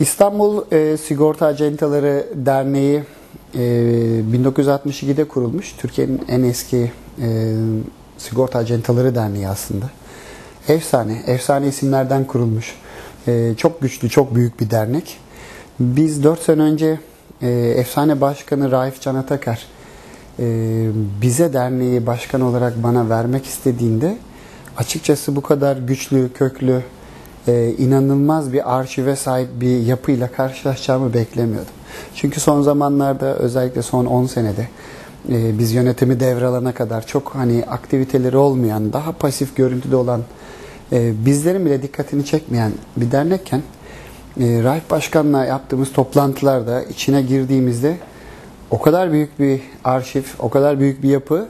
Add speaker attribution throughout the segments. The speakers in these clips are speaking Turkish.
Speaker 1: İstanbul e, Sigorta Acentaları Derneği e, 1962'de kurulmuş. Türkiye'nin en eski e, sigorta acentaları derneği aslında. Efsane, efsane isimlerden kurulmuş. E, çok güçlü, çok büyük bir dernek. Biz 4 sene önce e, efsane başkanı Raif Can Atakar e, bize derneği başkan olarak bana vermek istediğinde açıkçası bu kadar güçlü, köklü, e, inanılmaz bir arşive sahip bir yapıyla karşılaşacağımı beklemiyordum. Çünkü son zamanlarda özellikle son 10 senede e, biz yönetimi devralana kadar çok hani aktiviteleri olmayan, daha pasif görüntüde olan, e, bizlerin bile dikkatini çekmeyen bir dernekken e, Raif Başkan'la yaptığımız toplantılarda içine girdiğimizde o kadar büyük bir arşiv, o kadar büyük bir yapı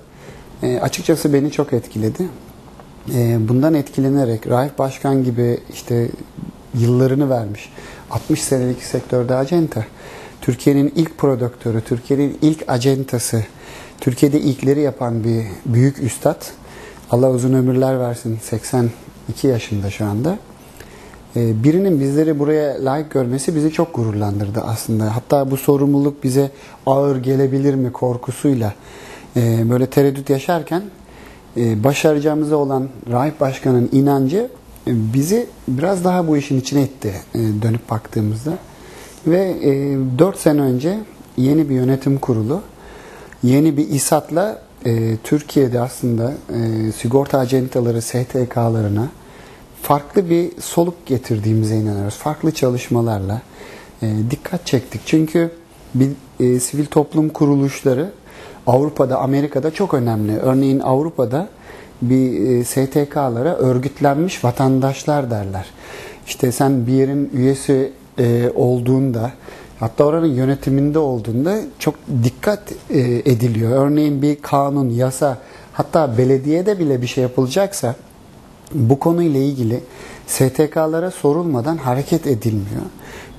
Speaker 1: e, açıkçası beni çok etkiledi. E, bundan etkilenerek Raif Başkan gibi işte yıllarını vermiş 60 senelik sektörde acenta, Türkiye'nin ilk prodüktörü, Türkiye'nin ilk acentası, Türkiye'de ilkleri yapan bir büyük üstad. Allah uzun ömürler versin. 82 yaşında şu anda. Ee, birinin bizleri buraya layık görmesi bizi çok gururlandırdı aslında. Hatta bu sorumluluk bize ağır gelebilir mi korkusuyla e, böyle tereddüt yaşarken başaracağımıza olan Rahip Başkan'ın inancı e, bizi biraz daha bu işin içine etti dönüp baktığımızda. Ve 4 sene önce yeni bir yönetim kurulu yeni bir İSAT'la Türkiye'de aslında sigorta acentaları STK'larına farklı bir soluk getirdiğimize inanıyoruz. Farklı çalışmalarla e, dikkat çektik. Çünkü bir e, sivil toplum kuruluşları Avrupa'da, Amerika'da çok önemli. Örneğin Avrupa'da bir e, STK'lara örgütlenmiş vatandaşlar derler. İşte sen bir yerin üyesi e, olduğunda hatta oranın yönetiminde olduğunda çok dikkat e, ediliyor. Örneğin bir kanun, yasa hatta belediyede bile bir şey yapılacaksa bu konuyla ilgili STK'lara sorulmadan hareket edilmiyor.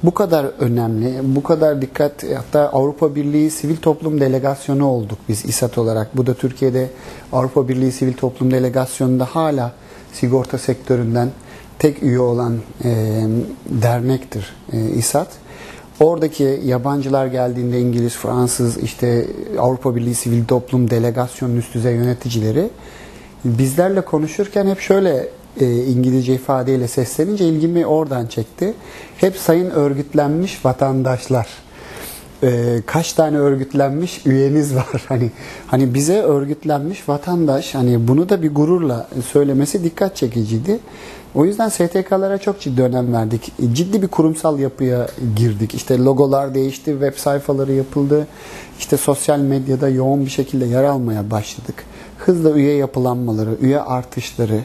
Speaker 1: Bu kadar önemli, bu kadar dikkat, hatta Avrupa Birliği Sivil Toplum Delegasyonu olduk biz İSAT olarak. Bu da Türkiye'de Avrupa Birliği Sivil Toplum Delegasyonu'nda hala sigorta sektöründen tek üye olan e, dernektir e, İSAT. Oradaki yabancılar geldiğinde İngiliz, Fransız, işte Avrupa Birliği Sivil Toplum Delegasyonu üst düzey yöneticileri bizlerle konuşurken hep şöyle e, İngilizce ifadeyle seslenince ilgimi oradan çekti. Hep sayın örgütlenmiş vatandaşlar. E, kaç tane örgütlenmiş üyeniz var? Hani hani bize örgütlenmiş vatandaş hani bunu da bir gururla söylemesi dikkat çekiciydi. O yüzden STK'lara çok ciddi önem verdik. Ciddi bir kurumsal yapıya girdik. İşte logolar değişti, web sayfaları yapıldı. İşte sosyal medyada yoğun bir şekilde yer almaya başladık hızla üye yapılanmaları, üye artışları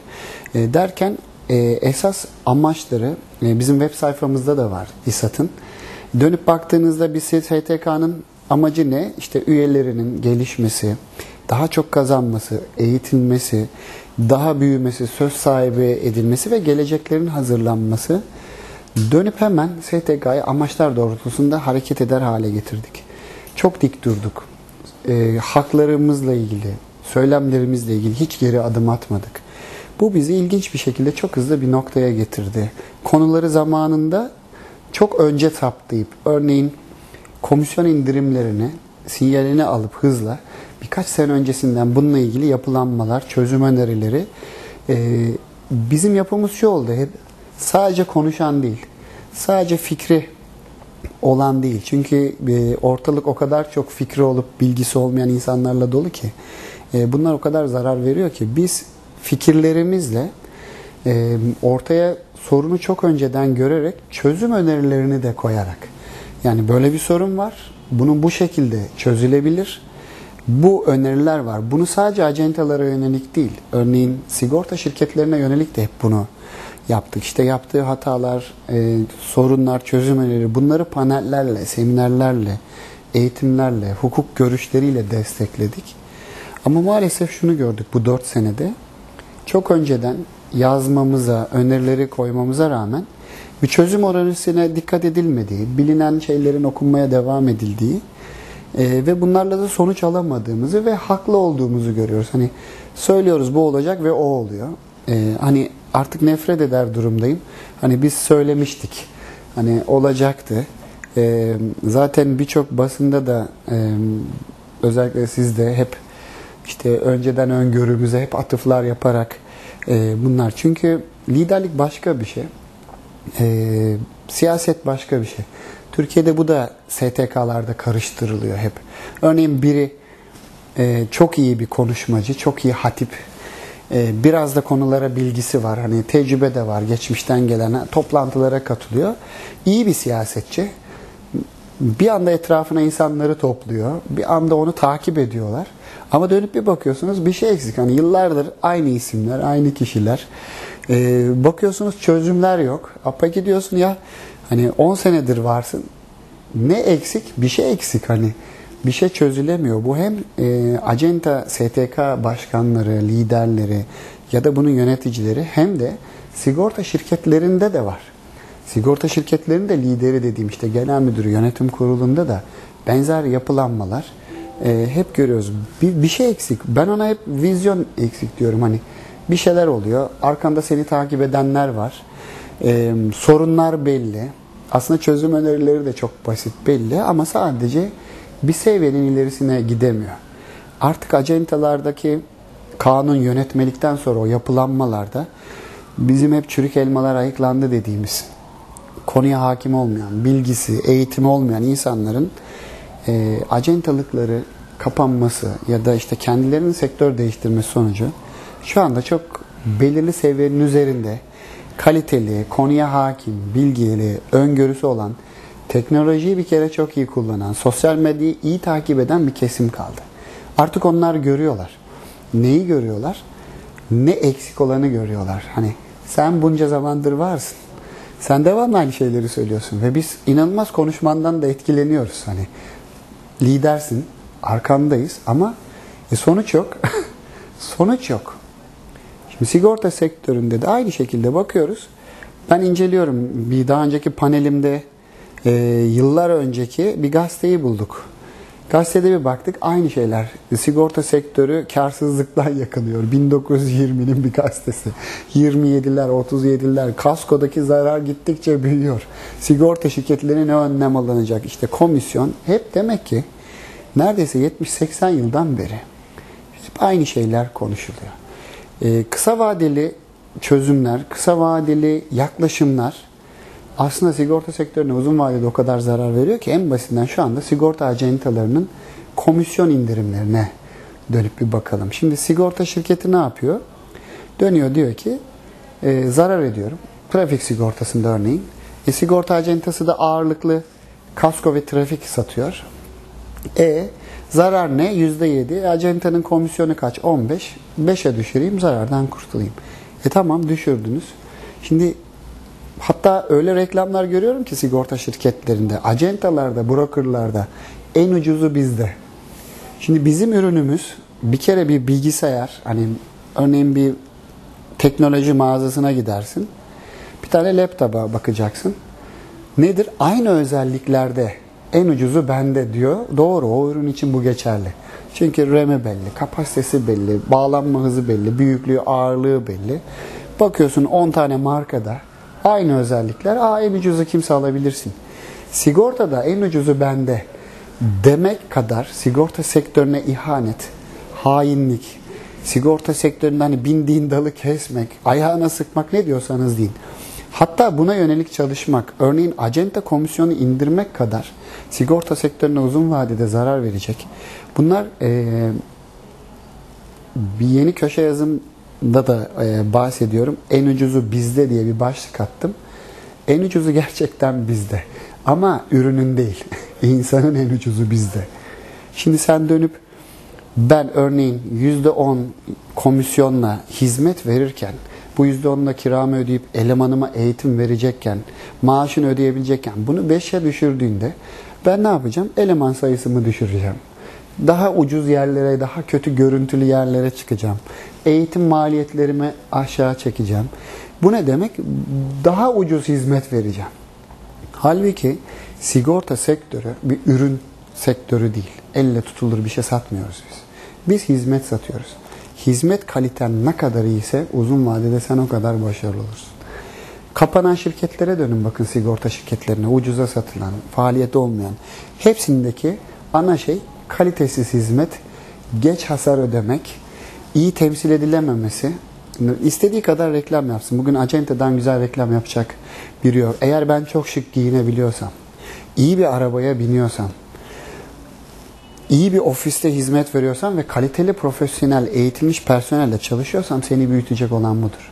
Speaker 1: e, derken e, esas amaçları e, bizim web sayfamızda da var İSAT'ın. Dönüp baktığınızda bir STK'nın amacı ne? İşte üyelerinin gelişmesi, daha çok kazanması, eğitilmesi, daha büyümesi, söz sahibi edilmesi ve geleceklerin hazırlanması. Dönüp hemen STK'yı amaçlar doğrultusunda hareket eder hale getirdik. Çok dik durduk. E, haklarımızla ilgili, söylemlerimizle ilgili hiç geri adım atmadık. Bu bizi ilginç bir şekilde çok hızlı bir noktaya getirdi. Konuları zamanında çok önce saptayıp örneğin komisyon indirimlerini sinyalini alıp hızla birkaç sene öncesinden bununla ilgili yapılanmalar, çözüm önerileri e, bizim yapımız şu oldu. Hep sadece konuşan değil, sadece fikri olan değil. Çünkü e, ortalık o kadar çok fikri olup bilgisi olmayan insanlarla dolu ki e, bunlar o kadar zarar veriyor ki biz fikirlerimizle e, ortaya sorunu çok önceden görerek çözüm önerilerini de koyarak yani böyle bir sorun var. Bunun bu şekilde çözülebilir. Bu öneriler var. Bunu sadece acentalara yönelik değil. Örneğin sigorta şirketlerine yönelik de hep bunu yaptık. İşte yaptığı hatalar, e, sorunlar, çözüm önerileri bunları panellerle, seminerlerle, eğitimlerle, hukuk görüşleriyle destekledik. Ama maalesef şunu gördük bu 4 senede. Çok önceden yazmamıza, önerileri koymamıza rağmen bir çözüm oranısına dikkat edilmediği, bilinen şeylerin okunmaya devam edildiği e, ve bunlarla da sonuç alamadığımızı ve haklı olduğumuzu görüyoruz. Hani söylüyoruz bu olacak ve o oluyor. E, hani artık nefret eder durumdayım. Hani biz söylemiştik. Hani olacaktı. E, zaten birçok basında da e, özellikle sizde hep işte önceden öngörümüze hep atıflar yaparak e, bunlar. Çünkü liderlik başka bir şey. E, siyaset başka bir şey. Türkiye'de bu da STK'larda karıştırılıyor hep. Örneğin biri e, çok iyi bir konuşmacı, çok iyi hatip, e, biraz da konulara bilgisi var. Hani tecrübe de var, geçmişten gelen toplantılara katılıyor. İyi bir siyasetçi. Bir anda etrafına insanları topluyor. Bir anda onu takip ediyorlar. Ama dönüp bir bakıyorsunuz bir şey eksik. Hani yıllardır aynı isimler, aynı kişiler. Ee, bakıyorsunuz çözümler yok. Apa gidiyorsun ya hani 10 senedir varsın. Ne eksik? Bir şey eksik hani. Bir şey çözülemiyor. Bu hem e, Acenta STK başkanları, liderleri ya da bunun yöneticileri hem de sigorta şirketlerinde de var. Sigorta şirketlerinin de lideri dediğim işte genel müdürü yönetim kurulunda da benzer yapılanmalar e, hep görüyoruz. Bir, bir şey eksik. Ben ona hep vizyon eksik diyorum. Hani bir şeyler oluyor. Arkanda seni takip edenler var. E, sorunlar belli. Aslında çözüm önerileri de çok basit belli ama sadece bir seviyenin ilerisine gidemiyor. Artık acentalardaki kanun yönetmelikten sonra o yapılanmalarda bizim hep çürük elmalar ayıklandı dediğimiz konuya hakim olmayan, bilgisi, eğitimi olmayan insanların e, acentalıkları kapanması ya da işte kendilerinin sektör değiştirmesi sonucu şu anda çok belirli seviyenin üzerinde kaliteli, konuya hakim, bilgili, öngörüsü olan, teknolojiyi bir kere çok iyi kullanan, sosyal medyayı iyi takip eden bir kesim kaldı. Artık onlar görüyorlar. Neyi görüyorlar? Ne eksik olanı görüyorlar. Hani sen bunca zamandır varsın. Sen devamlı aynı şeyleri söylüyorsun ve biz inanılmaz konuşmandan da etkileniyoruz. Hani lidersin, arkandayız ama e sonuç yok. sonuç yok. Şimdi sigorta sektöründe de aynı şekilde bakıyoruz. Ben inceliyorum. Bir daha önceki panelimde e, yıllar önceki bir gazeteyi bulduk. Gazetede bir baktık aynı şeyler. Sigorta sektörü karsızlıktan yakınıyor. 1920'nin bir gazetesi. 27'ler, 37'ler. Kasko'daki zarar gittikçe büyüyor. Sigorta şirketlerine ne önlem alınacak? İşte komisyon. Hep demek ki neredeyse 70-80 yıldan beri hep aynı şeyler konuşuluyor. Ee, kısa vadeli çözümler, kısa vadeli yaklaşımlar aslında sigorta sektörüne uzun vadede o kadar zarar veriyor ki en basitinden şu anda sigorta acentalarının komisyon indirimlerine dönüp bir bakalım. Şimdi sigorta şirketi ne yapıyor? Dönüyor diyor ki e, zarar ediyorum. Trafik sigortasında örneğin. E, sigorta acentası da ağırlıklı kasko ve trafik satıyor. E zarar ne? %7. Acentanın komisyonu kaç? 15. 5'e düşüreyim zarardan kurtulayım. E tamam düşürdünüz. Şimdi Hatta öyle reklamlar görüyorum ki sigorta şirketlerinde, acentalarda, brokerlarda en ucuzu bizde. Şimdi bizim ürünümüz bir kere bir bilgisayar, hani örneğin bir teknoloji mağazasına gidersin. Bir tane laptopa bakacaksın. Nedir? Aynı özelliklerde en ucuzu bende diyor. Doğru o ürün için bu geçerli. Çünkü RAM'i belli, kapasitesi belli, bağlanma hızı belli, büyüklüğü, ağırlığı belli. Bakıyorsun 10 tane markada Aynı özellikler. Aa en ucuzu kimse alabilirsin. Sigortada en ucuzu bende demek kadar sigorta sektörüne ihanet, hainlik, sigorta sektöründe hani bindiğin dalı kesmek, ayağına sıkmak ne diyorsanız deyin. Hatta buna yönelik çalışmak, örneğin acenta komisyonu indirmek kadar sigorta sektörüne uzun vadede zarar verecek. Bunlar e, bir yeni köşe yazım da da e, bahsediyorum. En ucuzu bizde diye bir başlık attım. En ucuzu gerçekten bizde. Ama ürünün değil. İnsanın en ucuzu bizde. Şimdi sen dönüp ben örneğin %10 komisyonla hizmet verirken bu %10'la kiramı ödeyip elemanıma eğitim verecekken, maaşını ödeyebilecekken bunu 5'e düşürdüğünde ben ne yapacağım? Eleman sayısımı düşüreceğim. Daha ucuz yerlere, daha kötü görüntülü yerlere çıkacağım. Eğitim maliyetlerimi aşağı çekeceğim. Bu ne demek? Daha ucuz hizmet vereceğim. Halbuki sigorta sektörü bir ürün sektörü değil. Elle tutulur bir şey satmıyoruz biz. Biz hizmet satıyoruz. Hizmet kaliten ne kadar iyiyse uzun vadede sen o kadar başarılı olursun. Kapanan şirketlere dönün bakın sigorta şirketlerine. Ucuza satılan, faaliyette olmayan. Hepsindeki ana şey kalitesiz hizmet, geç hasar ödemek, iyi temsil edilememesi. İstediği kadar reklam yapsın. Bugün acenteden güzel reklam yapacak biri yok. Eğer ben çok şık giyinebiliyorsam, iyi bir arabaya biniyorsam, iyi bir ofiste hizmet veriyorsam ve kaliteli profesyonel eğitilmiş personelle çalışıyorsam seni büyütecek olan budur.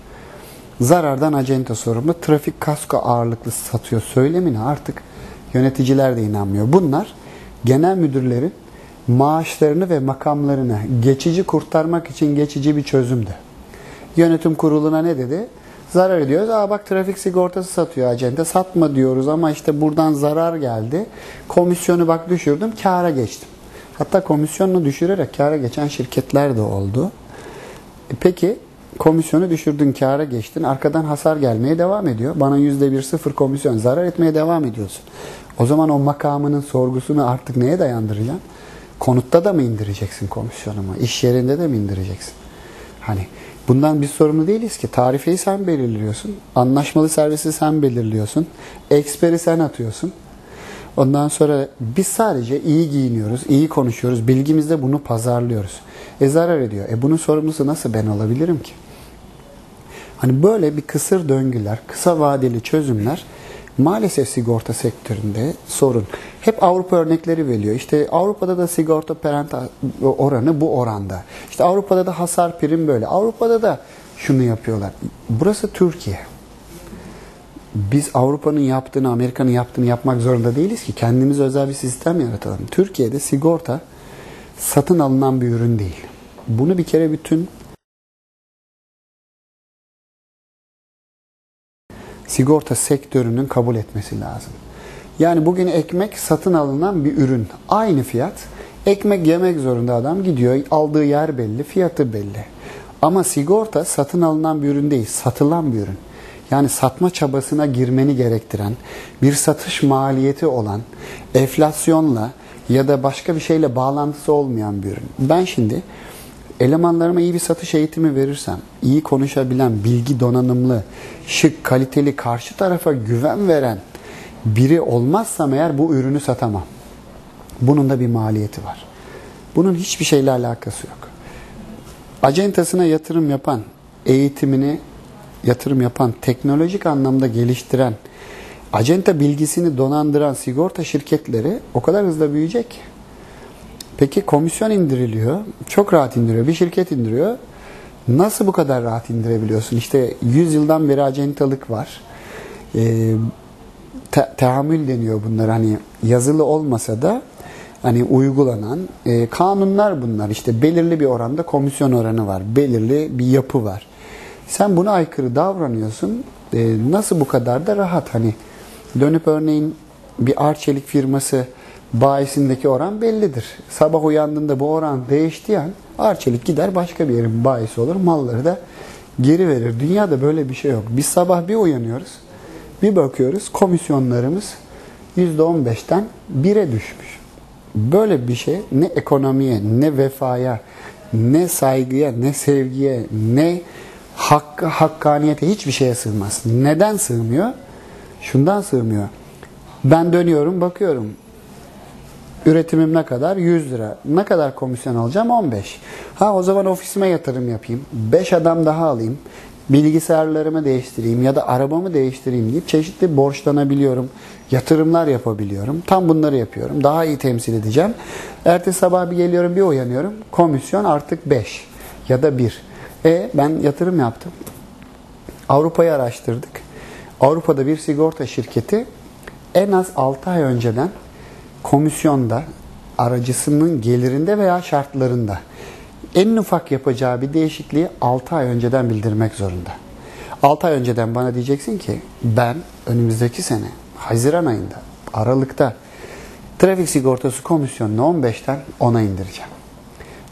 Speaker 1: Zarardan acente sorumlu, trafik kasko ağırlıklı satıyor söylemine artık yöneticiler de inanmıyor. Bunlar genel müdürlerin maaşlarını ve makamlarını geçici kurtarmak için geçici bir çözümdü. Yönetim kuruluna ne dedi? Zarar ediyoruz. Aa bak trafik sigortası satıyor acente. Satma diyoruz ama işte buradan zarar geldi. Komisyonu bak düşürdüm, kâra geçtim. Hatta komisyonunu düşürerek kâra geçen şirketler de oldu. E peki komisyonu düşürdün, kâra geçtin. Arkadan hasar gelmeye devam ediyor. Bana yüzde bir sıfır komisyon zarar etmeye devam ediyorsun. O zaman o makamının sorgusunu artık neye dayandıracaksın? Konutta da mı indireceksin komisyonumu? İş yerinde de mi indireceksin? Hani bundan biz sorumlu değiliz ki. Tarifeyi sen belirliyorsun. Anlaşmalı servisi sen belirliyorsun. Eksperi sen atıyorsun. Ondan sonra biz sadece iyi giyiniyoruz, iyi konuşuyoruz. Bilgimizde bunu pazarlıyoruz. E zarar ediyor. E bunun sorumlusu nasıl ben olabilirim ki? Hani böyle bir kısır döngüler, kısa vadeli çözümler maalesef sigorta sektöründe sorun. Hep Avrupa örnekleri veriyor. İşte Avrupa'da da sigorta perent oranı bu oranda. İşte Avrupa'da da hasar prim böyle. Avrupa'da da şunu yapıyorlar. Burası Türkiye. Biz Avrupa'nın yaptığını, Amerika'nın yaptığını yapmak zorunda değiliz ki. Kendimiz özel bir sistem yaratalım. Türkiye'de sigorta satın alınan bir ürün değil. Bunu bir kere bütün sigorta sektörünün kabul etmesi lazım. Yani bugün ekmek satın alınan bir ürün. Aynı fiyat. Ekmek yemek zorunda adam gidiyor. Aldığı yer belli, fiyatı belli. Ama sigorta satın alınan bir ürün değil, satılan bir ürün. Yani satma çabasına girmeni gerektiren, bir satış maliyeti olan, enflasyonla ya da başka bir şeyle bağlantısı olmayan bir ürün. Ben şimdi elemanlarıma iyi bir satış eğitimi verirsem, iyi konuşabilen, bilgi donanımlı, şık, kaliteli, karşı tarafa güven veren biri olmazsam eğer bu ürünü satamam. Bunun da bir maliyeti var. Bunun hiçbir şeyle alakası yok. Acentasına yatırım yapan, eğitimini yatırım yapan, teknolojik anlamda geliştiren, acenta bilgisini donandıran sigorta şirketleri o kadar hızlı büyüyecek ki. Peki komisyon indiriliyor. Çok rahat indiriyor. Bir şirket indiriyor. Nasıl bu kadar rahat indirebiliyorsun? İşte 100 yıldan beri acentalık var. Ee, te- teamül deniyor bunlar. Hani yazılı olmasa da hani uygulanan e, kanunlar bunlar. İşte belirli bir oranda komisyon oranı var. Belirli bir yapı var. Sen buna aykırı davranıyorsun. E, nasıl bu kadar da rahat? Hani dönüp örneğin bir Arçelik firması bayisindeki oran bellidir. Sabah uyandığında bu oran değiştiği an Arçelik gider başka bir yerin bayisi olur. Malları da geri verir. Dünyada böyle bir şey yok. Biz sabah bir uyanıyoruz. Bir bakıyoruz komisyonlarımız %15'ten 1'e düşmüş. Böyle bir şey ne ekonomiye, ne vefaya, ne saygıya, ne sevgiye, ne hak, hakkaniyete hiçbir şeye sığmaz. Neden sığmıyor? Şundan sığmıyor. Ben dönüyorum bakıyorum. Üretimim ne kadar? 100 lira. Ne kadar komisyon alacağım? 15. Ha o zaman ofisime yatırım yapayım. 5 adam daha alayım. Bilgisayarlarımı değiştireyim ya da arabamı değiştireyim deyip çeşitli borçlanabiliyorum. Yatırımlar yapabiliyorum. Tam bunları yapıyorum. Daha iyi temsil edeceğim. Ertesi sabah bir geliyorum bir uyanıyorum. Komisyon artık 5 ya da 1. E ben yatırım yaptım. Avrupa'yı araştırdık. Avrupa'da bir sigorta şirketi en az 6 ay önceden komisyonda aracısının gelirinde veya şartlarında en ufak yapacağı bir değişikliği 6 ay önceden bildirmek zorunda. 6 ay önceden bana diyeceksin ki ben önümüzdeki sene Haziran ayında Aralık'ta trafik sigortası komisyonunu 15'ten 10'a indireceğim.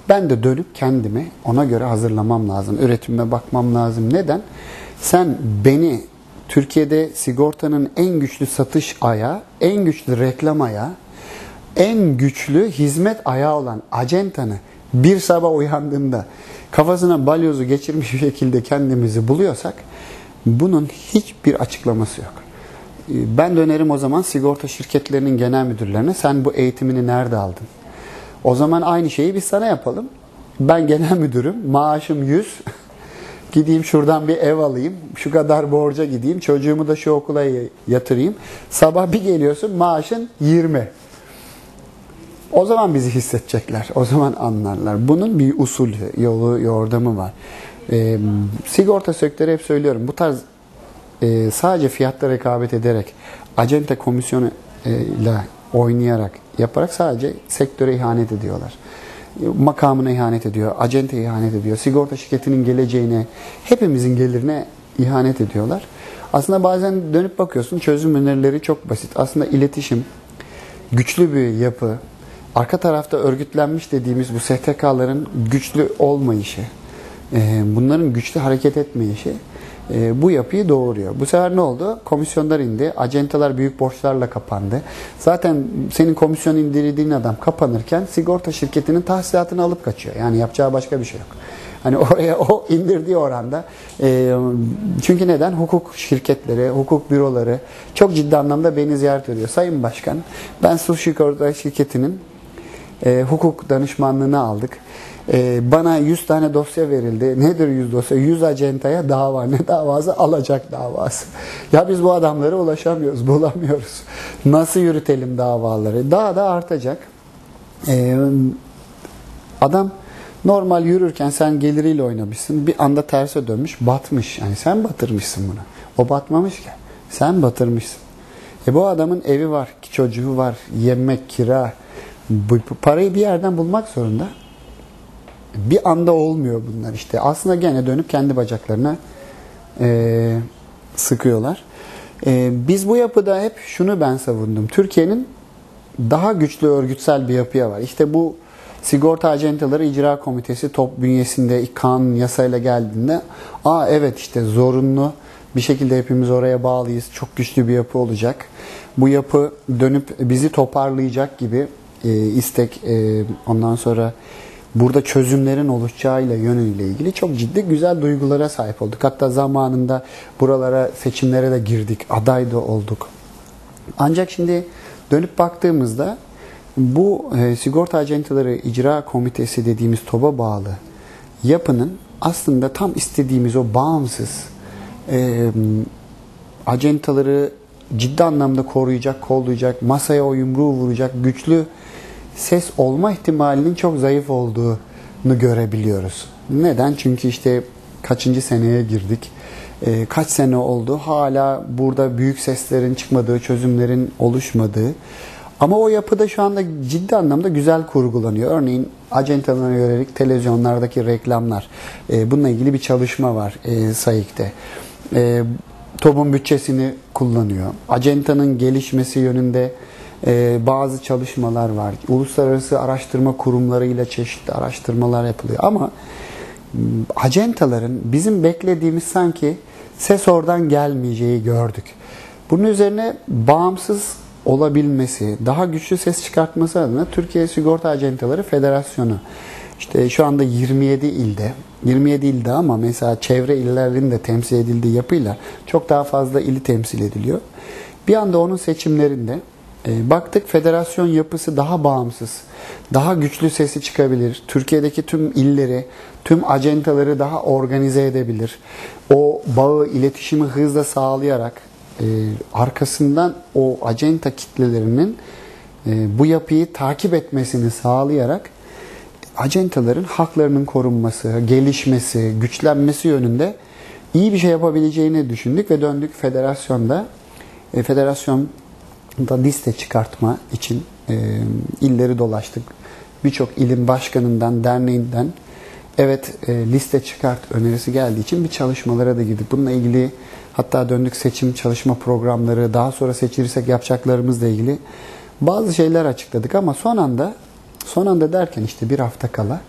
Speaker 1: Ben de dönüp kendimi ona göre hazırlamam lazım. Üretimime bakmam lazım. Neden? Sen beni Türkiye'de sigortanın en güçlü satış ayağı, en güçlü reklam ayağı, en güçlü hizmet ayağı olan acentanı bir sabah uyandığında kafasına balyozu geçirmiş bir şekilde kendimizi buluyorsak Bunun hiçbir açıklaması yok. Ee, ben dönerim o zaman sigorta şirketlerinin genel müdürlerine sen bu eğitimini nerede aldın? O zaman aynı şeyi biz sana yapalım. Ben genel müdürüm, maaşım 100. Gideyim şuradan bir ev alayım, şu kadar borca gideyim, çocuğumu da şu okula yatırayım. Sabah bir geliyorsun maaşın 20. O zaman bizi hissedecekler, o zaman anlarlar. Bunun bir usul, yolu, yordamı var. E, sigorta sektörü hep söylüyorum, bu tarz e, sadece fiyatta rekabet ederek, acente komisyonu ile oynayarak, yaparak sadece sektöre ihanet ediyorlar makamına ihanet ediyor, acente ihanet ediyor, sigorta şirketinin geleceğine, hepimizin gelirine ihanet ediyorlar. Aslında bazen dönüp bakıyorsun çözüm önerileri çok basit. Aslında iletişim, güçlü bir yapı, arka tarafta örgütlenmiş dediğimiz bu STK'ların güçlü olmayışı, bunların güçlü hareket etmeyişi e, bu yapıyı doğuruyor. Bu sefer ne oldu? Komisyonlar indi. Acentalar büyük borçlarla kapandı. Zaten senin komisyon indirdiğin adam kapanırken sigorta şirketinin tahsilatını alıp kaçıyor. Yani yapacağı başka bir şey yok. Hani oraya o indirdiği oranda e, çünkü neden? Hukuk şirketleri, hukuk büroları çok ciddi anlamda beni ziyaret ediyor. Sayın Başkan ben Su Sigorta Şirketi'nin e, hukuk danışmanlığını aldık. Ee, bana 100 tane dosya verildi. Nedir 100 dosya? 100 acentaya dava. Ne davası? Alacak davası. Ya biz bu adamlara ulaşamıyoruz, bulamıyoruz. Nasıl yürütelim davaları? Daha da artacak. Ee, adam normal yürürken sen geliriyle oynamışsın. Bir anda terse dönmüş, batmış. Yani sen batırmışsın bunu. O batmamış ki. Sen batırmışsın. E bu adamın evi var, çocuğu var, yemek, kira. Bu parayı bir yerden bulmak zorunda bir anda olmuyor bunlar işte. Aslında gene dönüp kendi bacaklarına e, sıkıyorlar. E, biz bu yapıda hep şunu ben savundum. Türkiye'nin daha güçlü örgütsel bir yapıya var. İşte bu sigorta acenteleri icra komitesi top bünyesinde kanun yasayla geldiğinde aa evet işte zorunlu bir şekilde hepimiz oraya bağlıyız. Çok güçlü bir yapı olacak. Bu yapı dönüp bizi toparlayacak gibi e, istek e, ondan sonra burada çözümlerin oluşacağıyla yönüyle ilgili çok ciddi güzel duygulara sahip olduk. Hatta zamanında buralara seçimlere de girdik, aday da olduk. Ancak şimdi dönüp baktığımızda bu e, sigorta acenteleri icra komitesi dediğimiz TOB'a bağlı yapının aslında tam istediğimiz o bağımsız e, acentaları ciddi anlamda koruyacak, kollayacak, masaya o yumruğu vuracak güçlü ses olma ihtimalinin çok zayıf olduğunu görebiliyoruz. Neden? Çünkü işte kaçıncı seneye girdik. E, kaç sene oldu hala burada büyük seslerin çıkmadığı, çözümlerin oluşmadığı. Ama o yapıda şu anda ciddi anlamda güzel kurgulanıyor. Örneğin acentalara yönelik televizyonlardaki reklamlar. E, bununla ilgili bir çalışma var e, SAİK'te. E, TOB'un bütçesini kullanıyor. Acentanın gelişmesi yönünde e, bazı çalışmalar var. Uluslararası araştırma kurumlarıyla çeşitli araştırmalar yapılıyor. Ama acentaların bizim beklediğimiz sanki ses oradan gelmeyeceği gördük. Bunun üzerine bağımsız olabilmesi, daha güçlü ses çıkartması adına Türkiye Sigorta Acentaları Federasyonu işte şu anda 27 ilde 27 ilde ama mesela çevre illerin de temsil edildiği yapıyla çok daha fazla ili temsil ediliyor. Bir anda onun seçimlerinde e, baktık federasyon yapısı daha bağımsız, daha güçlü sesi çıkabilir. Türkiye'deki tüm illeri, tüm acentaları daha organize edebilir. O bağı, iletişimi hızla sağlayarak e, arkasından o acenta kitlelerinin e, bu yapıyı takip etmesini sağlayarak acentaların haklarının korunması, gelişmesi, güçlenmesi yönünde iyi bir şey yapabileceğini düşündük ve döndük federasyonda. E, federasyon da liste çıkartma için e, illeri dolaştık. Birçok ilin başkanından, derneğinden evet e, liste çıkart önerisi geldiği için bir çalışmalara da girdik. Bununla ilgili hatta döndük seçim çalışma programları, daha sonra seçilirsek yapacaklarımızla ilgili bazı şeyler açıkladık ama son anda son anda derken işte bir hafta kala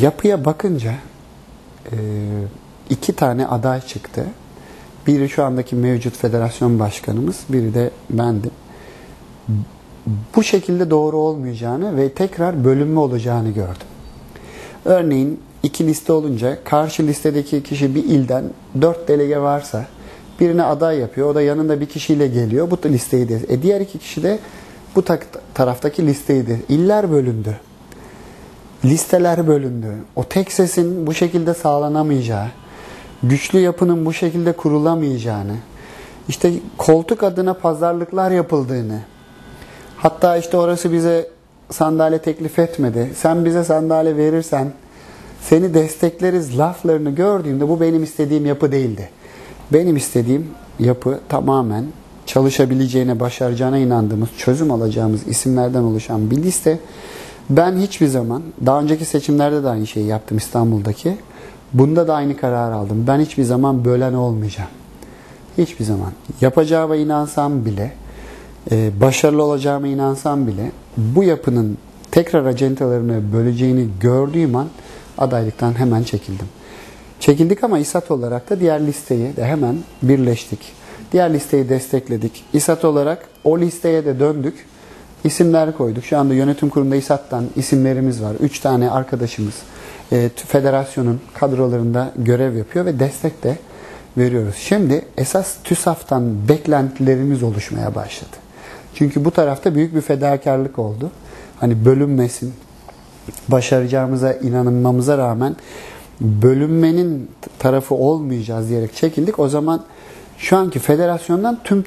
Speaker 1: yapıya bakınca e, iki tane aday çıktı. Biri şu andaki mevcut federasyon başkanımız, biri de bendim. Bu şekilde doğru olmayacağını ve tekrar bölünme olacağını gördüm. Örneğin iki liste olunca karşı listedeki kişi bir ilden dört delege varsa birine aday yapıyor. O da yanında bir kişiyle geliyor. Bu listeyi de. E diğer iki kişi de bu tak- taraftaki listeydi. İller bölündü. Listeler bölündü. O tek sesin bu şekilde sağlanamayacağı, güçlü yapının bu şekilde kurulamayacağını, işte koltuk adına pazarlıklar yapıldığını, hatta işte orası bize sandalye teklif etmedi. Sen bize sandalye verirsen seni destekleriz laflarını gördüğümde bu benim istediğim yapı değildi. Benim istediğim yapı tamamen çalışabileceğine, başaracağına inandığımız, çözüm alacağımız isimlerden oluşan bir liste. Ben hiçbir zaman, daha önceki seçimlerde de aynı şeyi yaptım İstanbul'daki. Bunda da aynı karar aldım. Ben hiçbir zaman bölen olmayacağım. Hiçbir zaman. Yapacağıma inansam bile, e, başarılı olacağıma inansam bile bu yapının tekrar acentalarını böleceğini gördüğüm an adaylıktan hemen çekildim. Çekildik ama İSAT olarak da diğer listeyi de hemen birleştik. Diğer listeyi destekledik. İSAT olarak o listeye de döndük. İsimler koyduk. Şu anda yönetim kurulunda İSAT'tan isimlerimiz var. Üç tane arkadaşımız e, federasyonun kadrolarında görev yapıyor ve destek de veriyoruz. Şimdi esas TÜSAF'tan beklentilerimiz oluşmaya başladı. Çünkü bu tarafta büyük bir fedakarlık oldu. Hani bölünmesin, başaracağımıza inanmamıza rağmen bölünmenin tarafı olmayacağız diyerek çekildik. O zaman şu anki federasyondan tüm